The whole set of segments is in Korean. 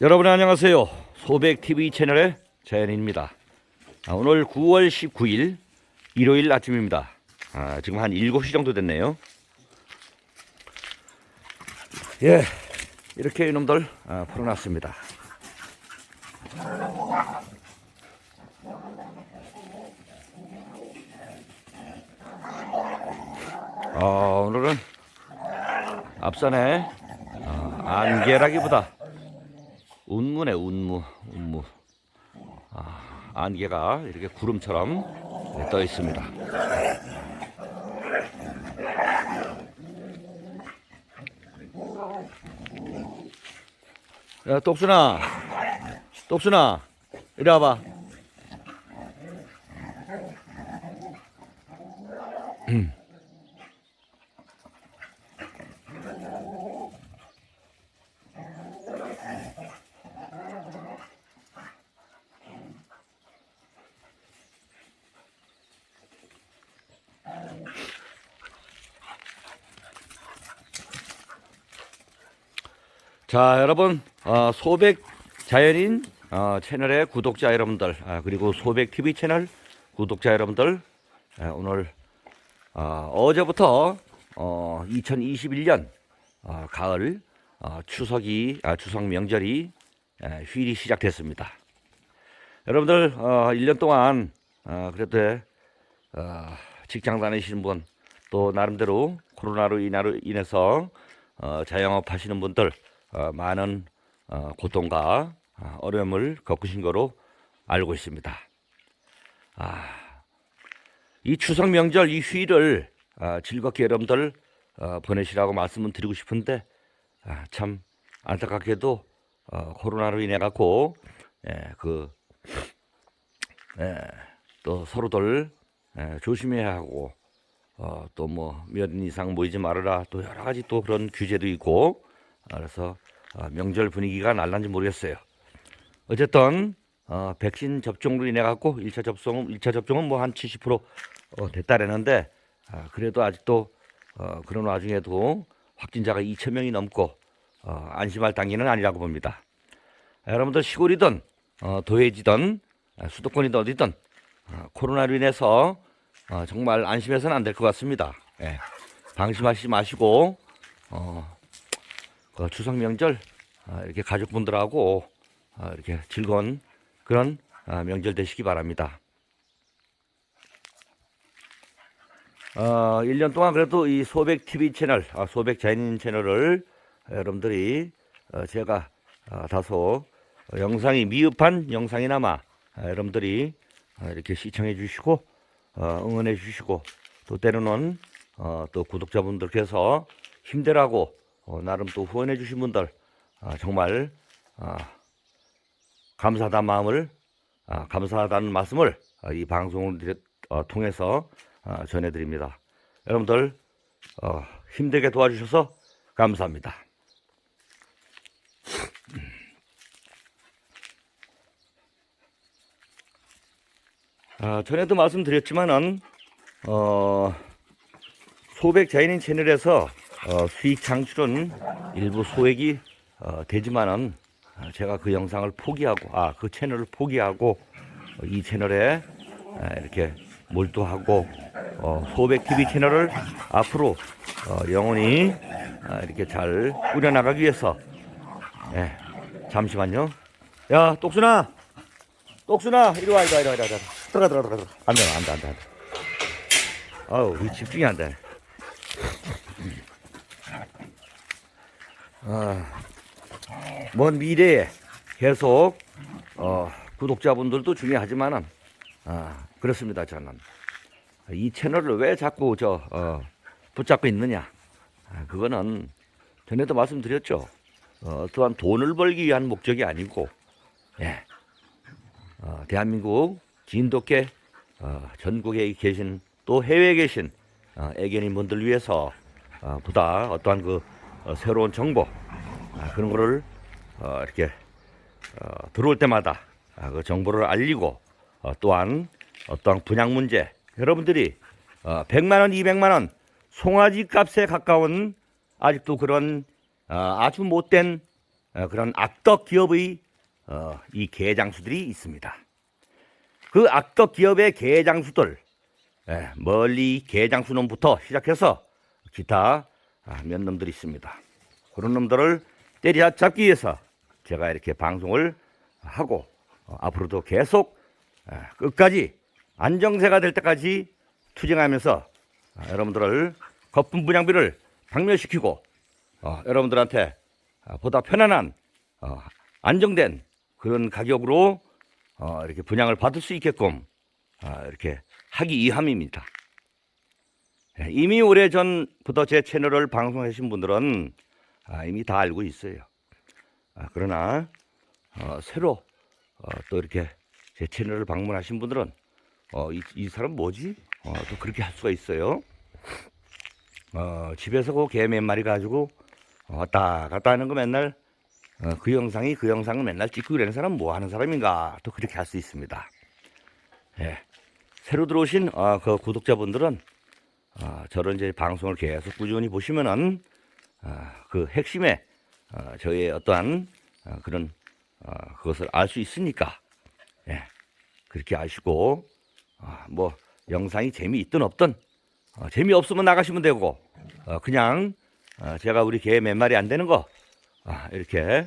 여러분 안녕하세요. 소백 TV 채널의 자연입니다. 아, 오늘 9월 19일 일요일 아침입니다. 아, 지금 한 7시 정도 됐네요. 예, 이렇게 이놈들 아, 풀어놨습니다. 아, 오늘은 앞산에 아, 안개라기보다 운무네 운무 운무 아, 안개가 이렇게 구름처럼 떠 있습니다. 야 똑순아 똑순아 이리 와봐. 자 여러분 어, 소백 자연인 어, 채널의 구독자 여러분들 아, 그리고 소백 TV 채널 구독자 여러분들 에, 오늘 어, 어제부터 어, 2021년 어, 가을 어, 추석이 아, 추석 명절이 에, 휴일이 시작됐습니다. 여러분들 어, 1년 동안 어, 그래도 어, 직장 다니시는 분 또 나름대로 코로나로 인해서 어, 자영업 하시는 분들 어, 많은 어, 고통과 어, 어려움을 겪으신 거로 알고 있습니다. 아, 이 추석 명절 이 휴일을 아, 즐겁게 여러분들 어, 보내시라고 말씀을 드리고 싶은데 아, 참 안타깝게도 어, 코로나로 인해 갖고 예, 그 예, 또 서로들 예, 조심해야 하고 어, 또 뭐 몇 인 이상 모이지 말아라 또 여러 가지 또 그런 규제도 있고 아, 그래서 아, 명절 분위기가 날란지 모르겠어요. 어쨌든 어, 백신 접종으로 인해 갖고 1차 접종 1차 접종은 뭐 한 70% 어, 됐다라는데 아, 그래도 아직도 어, 그런 와중에도 확진자가 2천 명이 넘고 어, 안심할 단계는 아니라고 봅니다. 아, 여러분들 시골이든 어, 도해지든 아, 수도권이든 어디든 어, 코로나로 인해서 어, 정말 안심해서는 안 될 것 같습니다. 예. 방심하시지 마시고 어, 그 추석 명절 아, 이렇게 가족분들하고 아, 이렇게 즐거운 그런 아, 명절 되시기 바랍니다. 어, 1년 동안 그래도 이 소백 TV 채널, 아, 소백 자연인 채널을 여러분들이 어, 제가 아, 다소 어, 영상이 미흡한 영상이나마 아, 여러분들이 아, 이렇게 시청해 주시고 어, 응원해 주시고 또 때로는 어, 또 구독자분들께서 힘내라고 어, 나름 또 후원해 주신 분들 아, 정말 아, 감사하다는 마음을 아, 감사하다는 말씀을 아, 이 방송을 드려- 어, 통해서 아, 전해드립니다. 여러분들 어, 힘들게 도와주셔서 감사합니다. 아, 전에도 말씀드렸지만은 어, 소백 자연인 채널에서 어, 수익 창출은 일부 소액이 어, 되지만은 아, 제가 그 영상을 포기하고 아 그 채널을 포기하고 어, 이 채널에 아, 이렇게 몰두하고 어, 소백 TV 채널을 앞으로 어, 영원히 아, 이렇게 잘 꾸려나가기 위해서 예, 잠시만요. 야 똑순아, 똑순아 이리 와 이리 와 이리 와 들어가 들어가 들어가 안돼 안돼 안돼 안돼. 아우 이 집중이 안 돼. 아, 먼 미래에 계속 어, 구독자분들도 중요하지만은 아, 그렇습니다 저는. 이 채널을 왜 자꾸 저 어, 붙잡고 있느냐. 아, 그거는 전에도 말씀드렸죠. 어, 또한 돈을 벌기 위한 목적이 아니고 예, 어, 대한민국 진돗개 어, 전국에 계신 또 해외에 계신 어, 애견인 분들 위해서 어, 보다 어떠한 그 어, 새로운 정보 아, 그런 거를 어, 이렇게 어, 들어올 때마다 아, 그 정보를 알리고 어, 또한 어떠한 분양 문제 여러분들이 어, 100만 원, 200만 원 송아지 값에 가까운 아직도 그런 어, 아주 못된 어, 그런 악덕 기업의 어, 이 개장수들이 있습니다. 그 악덕 기업의 개장수들 예, 멀리 개장수놈부터 시작해서 기타 아, 몇 놈들이 있습니다. 그런 놈들을 때려 잡기 위해서 제가 이렇게 방송을 하고 어, 앞으로도 계속 아, 끝까지 안정세가 될 때까지 투쟁하면서 아, 여러분들을 거품 분양비를 박멸시키고 어, 여러분들한테 아, 보다 편안한 어, 안정된 그런 가격으로 어, 이렇게 분양을 받을 수 있게끔 아, 이렇게 하기 위함입니다. 예, 이미 오래 전부터 제 채널을 방송하신 분들은 아, 이미 다 알고 있어요. 아, 그러나 어, 새로 어, 또 이렇게 제 채널을 방문하신 분들은 어, 이, 이 사람 뭐지? 어, 또 그렇게 할 수가 있어요. 어, 집에서 그 개 몇 마리 가지고 왔다 갔다 하는 거 맨날 어, 그 영상이 그 영상을 맨날 찍고 이러는 사람 뭐 하는 사람인가 또 그렇게 할 수 있습니다. 예. 새로 들어오신 어, 그 구독자분들은 어, 저런 이제 방송을 계속 꾸준히 보시면은 어, 그 핵심에 어, 저의 어떠한 어, 그런 어, 그것을 알 수 있으니까 예. 그렇게 아시고 어, 뭐 영상이 재미있든 없든 어, 재미없으면 나가시면 되고 어, 그냥 어, 제가 우리 개 몇 마리 안 되는 거 아, 이렇게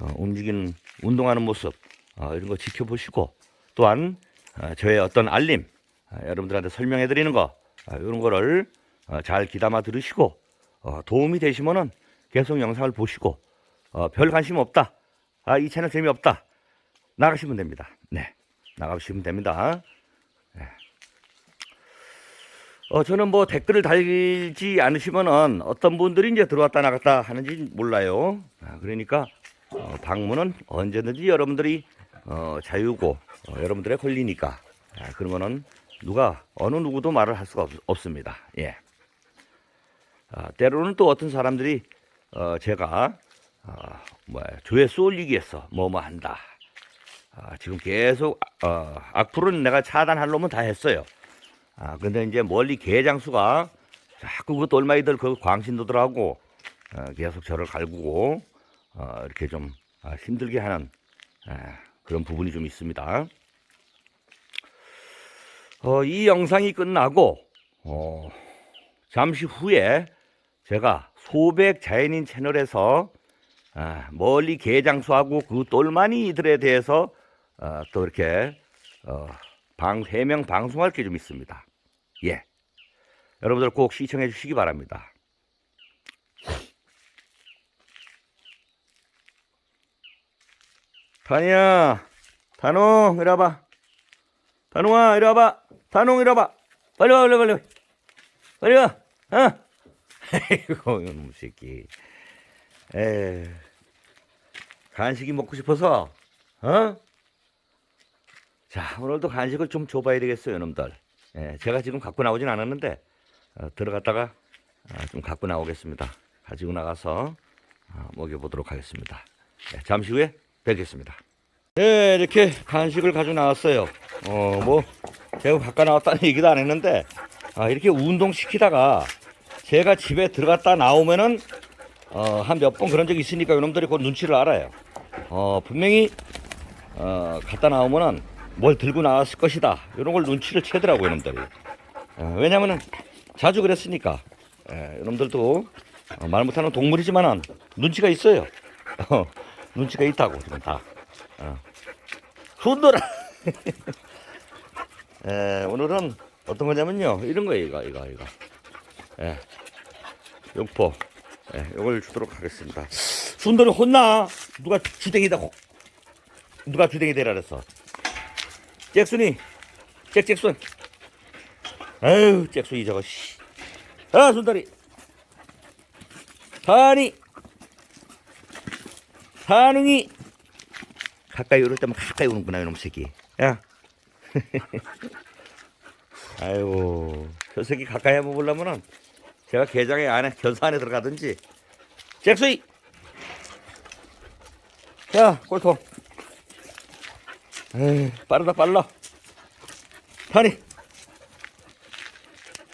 어, 움직이는 운동하는 모습 어, 이런 거 지켜보시고 또한 어, 저의 어떤 알림 어, 여러분들한테 설명해 드리는 거 어, 이런 거를 어, 잘 귀담아 들으시고 어, 도움이 되시면은 계속 영상을 보시고 어, 별 관심 없다. 아, 이 채널 재미없다. 나가시면 됩니다. 네 나가시면 됩니다. 어, 저는 뭐 댓글을 달지 않으시면은 어떤 분들이 이제 들어왔다 나갔다 하는지 몰라요. 아, 그러니까 어, 방문은 언제든지 여러분들이 어, 자유고 어, 여러분들의 권리니까. 아, 그러면은 누가 어느 누구도 말을 할 수가 없, 습니다 예. 아, 때로는 또 어떤 사람들이 어, 제가 어, 뭐야 조회수 올리기 위해서 뭐뭐 한다. 아, 지금 계속 어, 악플은 내가 차단할 놈은 다 했어요. 아, 근데 이제 멀리 개장수가 자꾸 그 똘마이들 그 광신도들하고 어, 계속 저를 갈구고 어, 이렇게 좀 아, 힘들게 하는 아, 그런 부분이 좀 있습니다. 어, 이 영상이 끝나고 어, 잠시 후에 제가 소백 자연인 채널에서 아, 멀리 개장수하고 그 똘마니들에 대해서 어, 또 이렇게 어, 방 해명 방송할 게 좀 있습니다. 예. 여러분들 꼭 시청해 주시기 바랍니다. 다니야, 단홍 이리 와봐. 단홍아 이리 와봐. 단홍 이리 와봐. 빨리 와, 빨리 와, 빨리 와. 빨리 와. 어? 아이고 이놈 새끼. 에 간식이 먹고 싶어서 어? 자, 오늘도 간식을 좀 줘봐야 되겠어요, 여러분들. 예, 제가 지금 갖고 나오진 않았는데, 어, 들어갔다가 아, 좀 갖고 나오겠습니다. 가지고 나가서 아, 먹여보도록 하겠습니다. 예, 잠시 후에 뵙겠습니다. 네, 이렇게 간식을 가지고 나왔어요. 어, 뭐, 제가 갖고 나왔다는 얘기도 안 했는데, 아, 이렇게 운동시키다가 제가 집에 들어갔다 나오면은, 어, 한 몇 번 그런 적이 있으니까 이놈들이 그 눈치를 알아요. 어, 분명히, 어, 갔다 나오면은 뭘 들고 나왔을 것이다. 이런 걸 눈치를 채더라고요, 이놈들이. 어, 왜냐면은 자주 그랬으니까. 예, 이놈들도 어, 말 못하는 동물이지만은 눈치가 있어요. 어, 눈치가 있다고, 지금 다. 어. 손들어! 예, 오늘은 어떤 거냐면요. 이런 거예요, 이거, 이거, 이거. 예. 용포. 예, 이걸 주도록 하겠습니다. 순돌이 혼나! 누가 주댕이다, 고- 누가 주댕이 되라 그랬어. 잭순이 잭잭순 아유 잭순이 저거 씨. 아 순다리 산이 산웅이 가까이 오를 때만 가까이 오는구나 이놈 새끼 야 아이고 저 새끼 가까이 한번 보려면은 제가 게장에 안에 견사 안에 들어가든지 잭순이 야 꼴통 에이, 빠르다 빨라. 타니.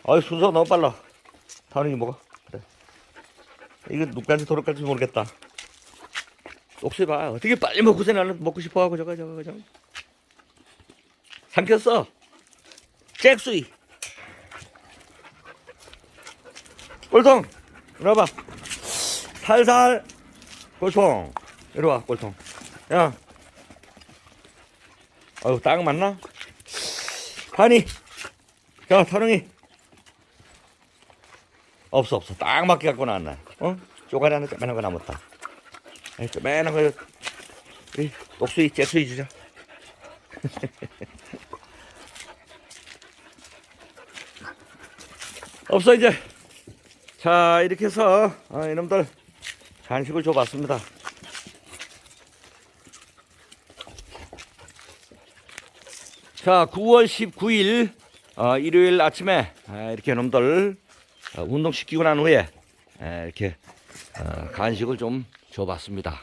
아이 순서 너무 빨라. 타니 먹어. 그래. 이거 누구한테 돌아갈지 모르겠다. 녹수 봐. 어떻게 빨리 먹고서 나는 먹고 싶어 하고 저거 저거 저거. 삼켰어. 잭수이. 꼴통. 이리 와봐. 살살. 꼴통. 이리 와, 꼴통. 야. 어우, 딱 맞나? 하니. 자, 타릉이. 없어, 없어. 딱 맞게 갖고 나왔네. 어? 쪼가리 하나 쪼매난 거 남았다. 에이, 쪼매난 거, 우리 녹수이, 째수이 주자. 없어, 이제. 자, 이렇게 해서, 어, 이놈들 간식을 줘봤습니다. 자, 9월 19일 어, 일요일 아침에 아, 이렇게 놈들 어, 운동시키고 난 후에 에, 이렇게 어, 간식을 좀 줘봤습니다.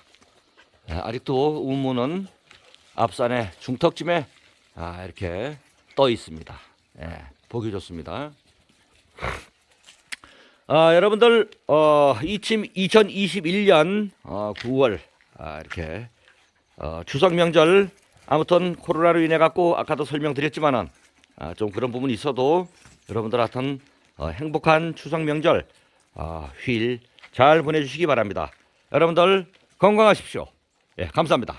에, 아직도 우무는 앞산의 중턱쯤에 아, 이렇게 떠 있습니다. 예, 보기 좋습니다. 아, 여러분들 어, 이침 2021년 어, 9월 아, 이렇게 어, 추석 명절 아무튼 코로나로 인해 갖고 아까도 설명드렸지만은 아, 좀 그런 부분이 있어도 여러분들 하여튼 어, 행복한 추석 명절 아, 휴일 잘 보내주시기 바랍니다. 여러분들 건강하십시오. 예, 감사합니다.